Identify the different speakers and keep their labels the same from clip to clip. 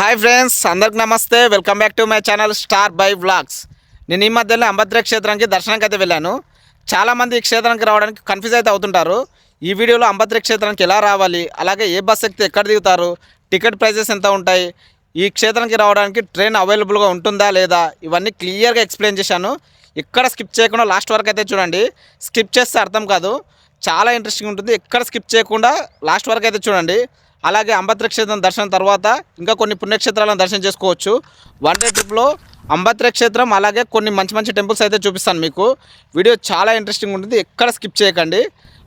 Speaker 1: Hi friends అందరికి నమస్తే. Welcome back to my channel star by vlogs నేను ఈ మధ్యలో అంబద్ర క్షేత్రానికి దర్శనానికి అయితే వెళ్ళాను. చాలామంది ఈ క్షేత్రానికి రావడానికి కన్ఫ్యూజ్ అయితే అవుతుంటారు. ఈ వీడియోలో అంబద్ర క్షేత్రానికి ఎలా రావాలి అలాగే ఏ బస్ ఎక్కితే ఎక్కడ దిగుతారు టికెట్ ప్రైజెస్ ఎంత ఉంటాయి ఈ క్షేత్రానికి రావడానికి ట్రైన్ అవైలబుల్గా ఉంటుందా లేదా ఇవన్నీ క్లియర్గా ఎక్స్ప్లెయిన్ చేశాను. ఎక్కడ స్కిప్ చేయకుండా లాస్ట్ వరకు అయితే చూడండి. స్కిప్ చేస్తే అర్థం కాదు. చాలా ఇంట్రెస్టింగ్ ఉంటుంది. ఎక్కడ స్కిప్ చేయకుండా లాస్ట్ వరకు అయితే చూడండి. అలాగే అంబత్రక్షేత్రం దర్శనం తర్వాత ఇంకా కొన్ని పుణ్యక్షేత్రాలను దర్శనం చేసుకోవచ్చు. వన్ డే ట్రిప్లో అంబత్రక్షేత్రం అలాగే కొన్ని మంచి మంచి టెంపుల్స్ అయితే చూపిస్తాను మీకు. వీడియో చాలా ఇంట్రెస్టింగ్ ఉంటుంది. ఎక్కడ స్కిప్ చేయకండి.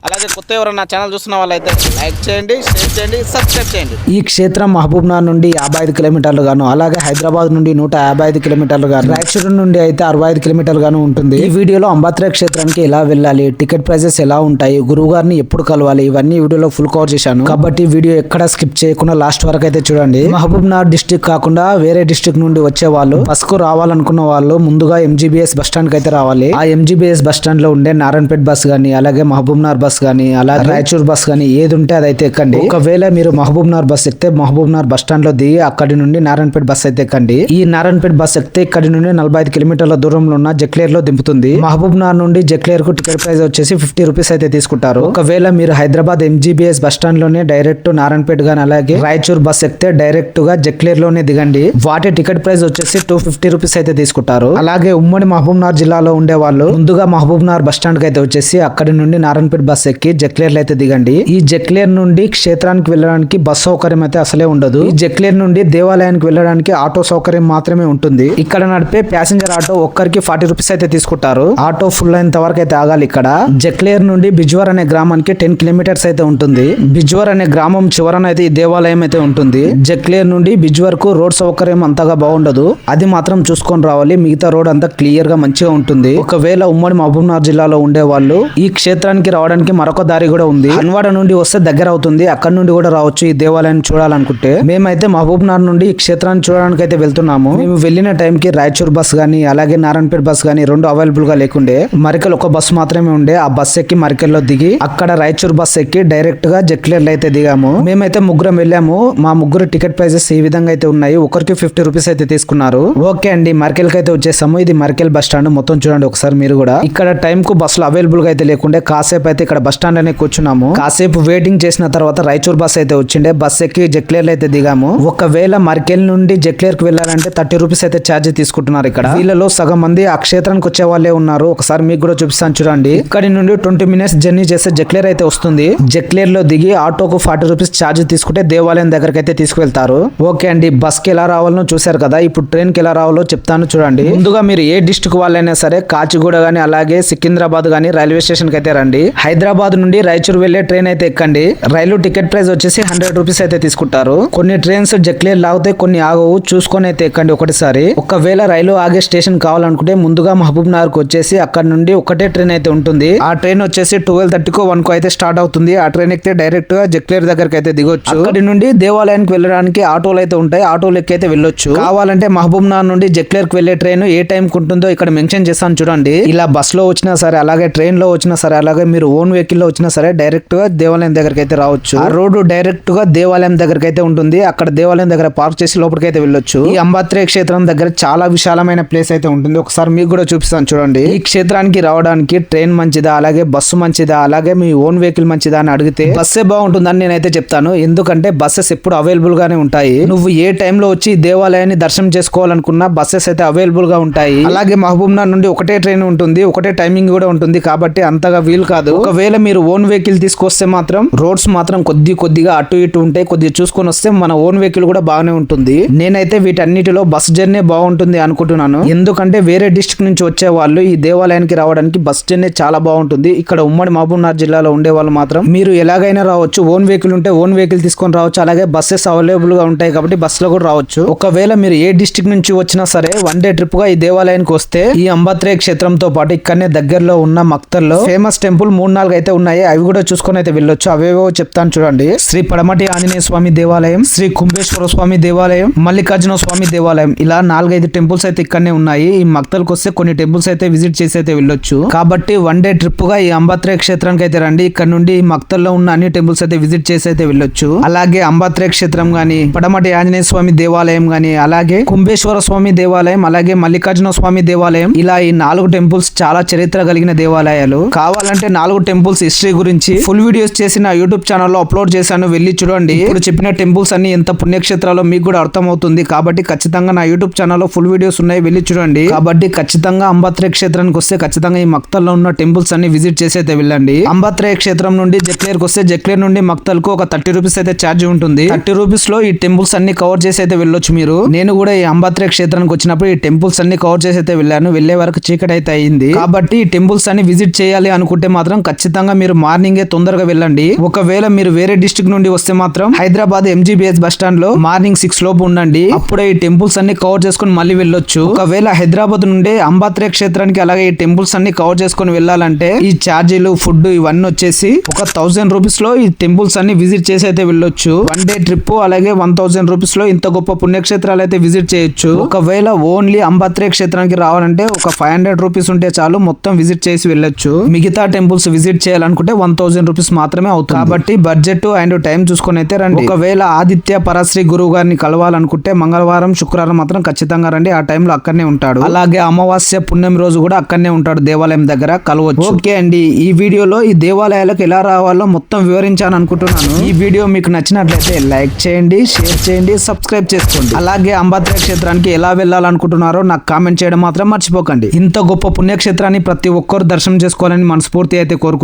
Speaker 1: అలాగే కొత్త ఎవరైనా ఛానల్ చూస్తున్న వాళ్ళైతే లైక్ చేయండి షేర్ చేయండి సబ్స్క్రైబ్ చేయండి.
Speaker 2: ఈ క్షేత్రం మహబూబ్నగర్ నుండి యాభై ఐదు కిలోమీటర్లు గాను అలాగే హైదరాబాద్ నుండి నూట యాభై ఐదు కిలోమీటర్లు గాను రాయచూరు నుండి అయితే అరవై ఐదు కిలోమీటర్లు గాను ఉంటుంది. ఈ వీడియోలో అంబత్ర క్షేత్రానికి ఎలా వెళ్ళాలి టికెట్ ప్రైజెస్ ఎలా ఉంటాయి గురువు గారిని ఎప్పుడు కలవాలి ఇవన్నీ వీడియోలో ఫుల్ కవర్ చేశాను. కాబట్టి వీడియో ఎక్కడ స్కిప్ చేయకుండా లాస్ట్ వరకు అయితే చూడండి. మహబూబ్నగర్ డిస్టిక్ కాకుండా వేరే డిస్టిక్ నుండి వచ్చే వాళ్ళు బస్కు రావాలనుకున్న వాళ్ళు ముందుగా ఎంజీబీఎస్ బస్ స్టాండ్కి అయితే రావాలి. ఆ ఎంజీబీఎస్ బస్ స్టాండ్లో ఉండే నారాయణపేట బస్ గానీ అలాగే మహబూబ్నగర్ బస్ గానీ అలాగే రాయచూర్ బస్ గానీ ఏది ఉంటే అది అయితే ఎక్కండి. ఒకవేళ మీరు మహబూబ్ నగర్ బస్ ఎక్కితే మహబూబ్ నగర్ బస్ స్టాండ్లో దిగి అక్కడి నుండి నారాయణపేట బస్ అయితే ఎక్కండి. ఈ నారాయణపేట బస్ ఎక్కితే ఇక్కడి నుండి నలభై ఐదు కిలోమీటర్ల దూరంలో ఉన్న జక్లేర్లో దింపుతుంది. మహబూబ్ నగర్ నుండి జక్లేర్కు టికెట్ ప్రైస్ వచ్చేసి ఫిఫ్టీ రూపీస్ అయితే తీసుకుంటారు. ఒకవేళ మీరు హైదరాబాద్ ఎంజీబీఎస్ బస్ స్టాండ్లోనే డైరెక్ట్ నారాయణపేట గానీ అలాగే రాయచూర్ బస్ ఎక్కితే డైరెక్ట్గా జక్లేర్లోనే దిగండి. వాటి టికెట్ ప్రైస్ వచ్చేసి టూ ఫిఫ్టీ రూపీస్ అయితే తీసుకుంటారు. అలాగే ఉమ్మడి మహబూబ్ నగర్ జిల్లాలో ఉండే వాళ్ళు ముందుగా మహబూబ్ నగర్ బస్ స్టాండ్కి అయితే వచ్చేసి అక్కడి నుండి నారాయణపేట బస్ ఎక్కి జక్లేర్ అయితే దిగండి. ఈ జక్లేర్ నుండి క్షేత్రానికి వెళ్ళడానికి బస్ సౌకర్యం అయితే అసలే ఉండదు. ఈ జక్లేర్ నుండి దేవాలయానికి వెళ్ళడానికి ఆటో సౌకర్యం మాత్రమే ఉంటుంది. ఇక్కడ నడిపే ప్యాసింజర్ ఆటో ఒక్కరికి ఫార్టీ రూపీస్ అయితే తీసుకుంటారు. ఆటో ఫుల్ అయినంత వరకు అయితే ఆగాలి ఇక్కడ. జక్లేర్ నుండి బిజ్వర్ అనే గ్రామానికి టెన్ కిలోమీటర్స్ అయితే ఉంటుంది. బిజ్వర్ అనే గ్రామం చివరన అయితే ఈ దేవాలయం అయితే ఉంటుంది. జక్లేర్ నుండి బిజ్వర్కు రోడ్ సౌకర్యం అంతగా బాగుండదు. అది మాత్రం చూసుకొని రావాలి. మిగతా రోడ్ అంతా క్లియర్గా మంచిగా ఉంటుంది. ఒకవేళ ఉమ్మడి మహబూబ్నగర్ జిల్లాలో ఉండే వాళ్ళు ఈ క్షేత్రానికి రావడానికి మరొక దారి కూడా ఉంది. హన్వాడ నుండి వస్తే దగ్గర అవుతుంది. అక్కడ నుండి కూడా రావచ్చు ఈ దేవాలయాన్ని చూడాలనుకుంటే. మేమైతే మహబూబ్ నగర్ నుండి ఈ క్షేత్రాన్ని చూడడానికి అయితే వెళ్తున్నాము. మేము వెళ్ళిన టైం కి రాయచూర్ బస్ గానీ అలాగే నారాయణపేట బస్ గానీ రెండు అవైలబుల్గా లేకుండే. మరికల్ ఒక బస్ మాత్రమే ఉండే. ఆ బస్ ఎక్కి మరికల్లో దిగి అక్కడ రాయచూర్ బస్ ఎక్కి డైరెక్ట్గా జక్లేర్లో అయితే దిగాము. మేమైతే ముగ్గురం వెళ్ళాము. మా ముగ్గురు టికెట్ ప్రైజెస్ ఈ విధంగా అయితే ఉన్నాయి. ఒకరికి ఫిఫ్టీ రూపీస్ అయితే తీసుకున్నారు. ఓకే అండి మరికెల్కి అయితే వచ్చేసాము. ఇది మరికెల్ బస్ స్టాండ్. మొత్తం చూడండి ఒకసారి మీరు కూడా. ఇక్కడ టైం కు బస్సులు అవైలబుల్గా అయితే లేకుండే. కాసేపు అయితే ఇక్కడ ఇక్కడ బస్ స్టాండ్ అనే కూర్చున్నాము. కాసేపు వెయిటింగ్ చేసిన తర్వాత రాయచూర్ బస్ అయితే వచ్చిండే. బస్ ఎక్కి జక్లేర్ అయితే దిగాము. ఒకవేళ మర్కెల్ నుండి జక్లేర్కి వెళ్ళాలంటే థర్టీ రూపీస్ అయితే ఛార్జ్ తీసుకుంటున్నారు ఇక్కడ. వీళ్ళలో సగం మంది ఆ క్షేత్రానికి వచ్చే వాళ్ళే ఉన్నారు. ఒకసారి మీకు కూడా చూపిస్తాను చూడండి. ఇక్కడి నుండి ట్వంటీ మినిట్స్ జర్నీ చేస్తే జక్లేర్ అయితే వస్తుంది. జక్లేర్లో దిగి ఆటోకు ఫార్టీ రూపీస్ ఛార్జ్ తీసుకుంటే దేవాలయం దగ్గరకి అయితే తీసుకువెళ్తారు. ఓకే అండి బస్కి ఎలా రావాలో చూశారు కదా. ఇప్పుడు ట్రైన్కి ఎలా రావాలో చెప్తాను చూడండి. ముందుగా మీరు ఏ డిస్టిక్ వాళ్ళైనా సరే కాచిగూడ గానీ అలాగే సికింద్రాబాద్ గానీ రైల్వే స్టేషన్కి అయితే రండి. హైదరాబాద్ హైదరాబాద్ నుండి రాయచూర్ వెళ్ళే ట్రైన్ అయితే ఎక్కండి. రైలు టికెట్ ప్రైస్ వచ్చేసి హండ్రెడ్ రూపీస్ అయితే తీసుకుంటారు. కొన్ని ట్రైన్స్ జక్లేర్ లాగితే కొన్ని ఆగవు. చూసుకొని అయితే ఎక్కండి ఒకటిసారి. ఒకవేళ రైలు ఆగే స్టేషన్ కావాలనుకుంటే ముందుగా మహబూబ్ నగర్కు వచ్చేసి అక్కడ నుండి ఒకటే ట్రైన్ అయితే ఉంటుంది. ఆ ట్రైన్ వచ్చేసి ట్వెల్వ్ థర్టీకో వన్కు అయితే స్టార్ట్ అవుతుంది. ఆ ట్రైన్ ఎక్కితే డైరెక్ట్గా జక్లేర్ దగ్గరకి అయితే దిగొచ్చు. అక్కడి నుండి దేవాలయానికి వెళ్ళడానికి ఆటోలు అయితే ఉంటాయి. ఆటోలు ఎక్కి అయితే వెళ్ళొచ్చు. కావాలంటే మహబూబ్ నగర్ నుండి జక్లేర్కి వెళ్ళే ట్రైన్ ఏ టైం కు ఉంటుందో ఇక్కడ మెన్షన్ చేస్తాను చూడండి. ఇలా బస్లో వచ్చినా సరే అలాగే ట్రైన్లో వచ్చినా సరే అలాగే మీరు ఓన్ వెహికల్లో వచ్చినా సరే డైరెక్ట్గా దేవాలయం దగ్గరికి అయితే రావచ్చు. ఆ రోడ్డు డైరెక్ట్గా దేవాలయం దగ్గరికి అయితే ఉంటుంది. అక్కడ దేవాలయం దగ్గర పార్క్ చేసి లోపలికి అయితే వెళ్ళొచ్చు. ఈ అంబాత్రే క్షేత్రం దగ్గర చాలా విశాలమైన ప్లేస్ అయితే ఉంటుంది. ఒకసారి మీకు కూడా చూపిస్తాను చూడండి. ఈ క్షేత్రానికి రావడానికి ట్రైన్ మంచిదా? అలాగే బస్సు మంచిదా? అలాగే మీ ఓన్ వెహికల్ మంచిదా అని అడిగితే బస్సే బాగుంటుందని నేనైతే చెప్తాను. ఎందుకంటే బస్సెస్ ఎప్పుడు అవైలబుల్ గానే ఉంటాయి. నువ్వు ఏ టైంలో లో వచ్చి దేవాలయాన్ని దర్శనం చేసుకోవాలనుకున్నా బస్సెస్ అయితే అవైలబుల్గా ఉంటాయి. అలాగే మహబూబ్ నగర్ నుండి ఒకటే ట్రైన్ ఉంటుంది. ఒకటే టైమింగ్ కూడా ఉంటుంది. కాబట్టి అంతగా వీలు కాదు. ఒకవేళ మీరు ఓన్ వెహికల్ తీసుకొస్తే మాత్రం రోడ్స్ మాత్రం కొద్ది కొద్దిగా అటు ఇటు ఉంటాయి కొద్దిగా చూసుకొని వస్తే మన ఓన్ వెహికల్ కూడా బాగానే ఉంటుంది. నేనైతే వీటన్నిటిలో బస్ జర్నీ బాగుంటుంది అనుకుంటున్నాను. ఎందుకంటే వేరే డిస్ట్రిక్ట్ నుంచి వచ్చే వాళ్ళు ఈ దేవాలయానికి రావడానికి బస్ జర్నీ చాలా బాగుంటుంది. ఇక్కడ ఉమ్మడి మహబూబ్నగర్ జిల్లాలో ఉండే వాళ్ళు మాత్రం మీరు ఎలాగైనా రావచ్చు. ఓన్ వెహికల్ ఉంటే ఓన్ వెహికల్ తీసుకొని రావచ్చు. అలాగే బస్సెస్ అవైలబుల్గా ఉంటాయి కాబట్టి బస్లో కూడా రావచ్చు. ఒకవేళ మీరు ఏ డిస్ట్రిక్ట్ నుంచి వచ్చినా సరే వన్ డే ట్రిప్గా ఈ దేవాలయానికి వస్తే ఈ అంబత్రే క్షేత్రంతో పాటు ఇక్కడనే దగ్గరలో ఉన్న మక్తల్లో ఫేమస్ టెంపుల్ మూడు నాలుగు
Speaker 1: అయితే ఉన్నాయి అవి కూడా చూసుకొని అయితే వెళ్ళొచ్చు. అవేవో చెప్తాను చూడండి. శ్రీ పడమటి ఆంజనేయ స్వామి దేవాలయం శ్రీ కుంభేశ్వర స్వామి దేవాలయం మల్లికార్జున స్వామి దేవాలయం. ఇలా నాలుగైదు టెంపుల్స్ అయితే ఇక్కడనే ఉన్నాయి. ఈ మక్తలకు వస్తే కొన్ని టెంపుల్స్ అయితే విజిట్ చేసి అయితే వెళ్ళొచ్చు. కాబట్టి వన్ డే ట్రిప్గా ఈ అంబాత్రే క్షేత్రానికి అయితే రండి. ఇక్కడ నుండి మక్తల్లో ఉన్న అన్ని టెంపుల్స్ అయితే విజిట్ చేసి అయితే వెళ్ళొచ్చు. అలాగే అంబాత్రే క్షేత్రం గాని పడమటి ఆంజనేయ స్వామి దేవాలయం గాని అలాగే కుంభేశ్వర స్వామి దేవాలయం అలాగే మల్లికార్జున స్వామి దేవాలయం. ఇలా ఈ నాలుగు టెంపుల్స్ చాలా చరిత్ర కలిగిన దేవాలయాలు. కావాలంటే నాలుగు టెంపుల్స్ హిస్టరీ గురించి ఫుల్ వీడియోస్ చేసి నా యూట్యూబ్ ఛానల్లో అప్లోడ్ చేశాను. వెళ్ళి చూడండి. ఇప్పుడు చెప్పిన టెంపుల్స్ అన్ని ఎంత పుణ్యక్షేత్రాలో మీకు కూడా అర్థమవుతుంది. కాబట్టి ఖచ్చితంగా నా యూట్యూబ్ ఛానల్లో ఫుల్ వీడియోస్ ఉన్నాయి. వెళ్ళి చూడండి. కాబట్టి ఖచ్చితంగా అంబాత్రే క్షేత్రానికి వస్తే ఖచ్చితంగా ఈ మక్తల్లో ఉన్న టెంపుల్స్ అన్ని విజిట్ చేసి అయితే వెళ్ళండి. అంబాత్రే క్షేత్రం నుండి జక్లేర్కి వస్తే జక్లేర్ నుండి మక్తల్కు ఒక థర్టీ రూపీస్ అయితే ఛార్జ్ ఉంటుంది. థర్టీ రూపీస్లో ఈ టెంపుల్స్ అన్ని కవర్ చేసి అయితే వెళ్ళొచ్చు మీరు. నేను కూడా ఈ అంబాత్రే క్షేత్రానికి వచ్చినప్పుడు ఈ టెంపుల్స్ అన్ని కవర్ చేసి అయితే వెళ్ళాను. వెళ్ళే వరకు చీకటి అయితే అయింది. కాబట్టి ఈ టెంపుల్స్ అన్ని విజిట్ చేయాలి అనుకుంటే మాత్రం ఖచ్చితంగా మీరు మార్నింగే తొందరగా వెళ్ళండి. ఒకవేళ మీరు వేరే డిస్ట్రిక్ట్ నుండి వస్తే మాత్రం హైదరాబాద్ ఎంజీబీఎస్ బస్ స్టాండ్లో మార్నింగ్ సిక్స్ లోపు ఉండండి. అప్పుడే ఈ టెంపుల్స్ అన్ని కవర్ చేసుకుని మళ్ళీ వెళ్ళొచ్చు. ఒకవేళ హైదరాబాద్ నుండి అంబాత్రే క్షేత్రానికి అలాగే ఈ టెంపుల్స్ అన్ని కవర్ చేసుకుని వెళ్ళాలంటే ఈ ఛార్జీలు ఫుడ్ ఇవన్నీ వచ్చేసి ఒక థౌసండ్ రూపీస్లో ఈ టెంపుల్స్ అన్ని విజిట్ చేసి అయితే వెళ్ళొచ్చు. వన్ డే ట్రిప్ అలాగే వన్ థౌసండ్ రూపీస్లో ఇంత గొప్ప పుణ్యక్షేత్రాలు అయితే విజిట్ చేయొచ్చు. ఒకవేళ ఓన్లీ అంబాత్రే క్షేత్రానికి రావాలంటే ఒక ఫైవ్ హండ్రెడ్ రూపీస్ ఉంటే చాలు మొత్తం విజిట్ చేసి వెళ్ళొచ్చు. మిగతా టెంపుల్స్ విజిట్ చేయాలనుకుంటే వన్ థౌసండ్ రూపీస్ మాత్రమే అవుతుంది. కాబట్టి బడ్జెట్ అండ్ టైం చూసుకొని అయితే రండి. ఒకవేళ ఆదిత్య పరశ్రీ గురువు గారిని కలవాలనుకుంటే మంగళవారం శుక్రవారం మాత్రం ఖచ్చితంగా రండి. ఆ టైంలో అక్కడనే ఉంటాడు. అలాగే అమావాస్య పుణ్యం రోజు కూడా అక్కడనే ఉంటాడు దేవాలయం దగ్గర కలవచ్చు. ఓకే అండి. ఈ వీడియోలో ఈ దేవాలయాలకు ఎలా రావాలో మొత్తం వివరించాను అనుకుంటున్నాను. ఈ వీడియో మీకు నచ్చినట్లయితే లైక్ చేయండి షేర్ చేయండి సబ్స్క్రైబ్ చేసుకోండి. అలాగే అంబాత్ర క్షేత్రానికి ఎలా వెళ్ళాలనుకుంటున్నారో నాకు కామెంట్ చేయడం మాత్రం మర్చిపోకండి. ఇంత గొప్ప పుణ్యక్షేత్రాన్ని ప్రతి ఒక్కరు దర్శనం చేసుకోవాలని మనస్ఫూర్తి అయితే కోరుకుంటున్నాను.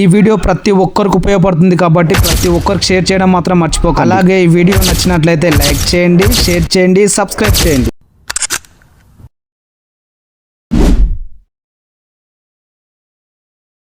Speaker 1: ఈ వీడియో ప్రతి ఒక్కరికి ఉపయోగపడుతుంది కాబట్టి ప్రతి ఒక్కరికి షేర్ చేయడం మాత్రం మర్చిపోకండి. అలాగే ఈ వీడియో నచ్చినట్లయితే లైక్ చేయండి షేర్ చేయండి సబ్స్క్రైబ్ చేయండి.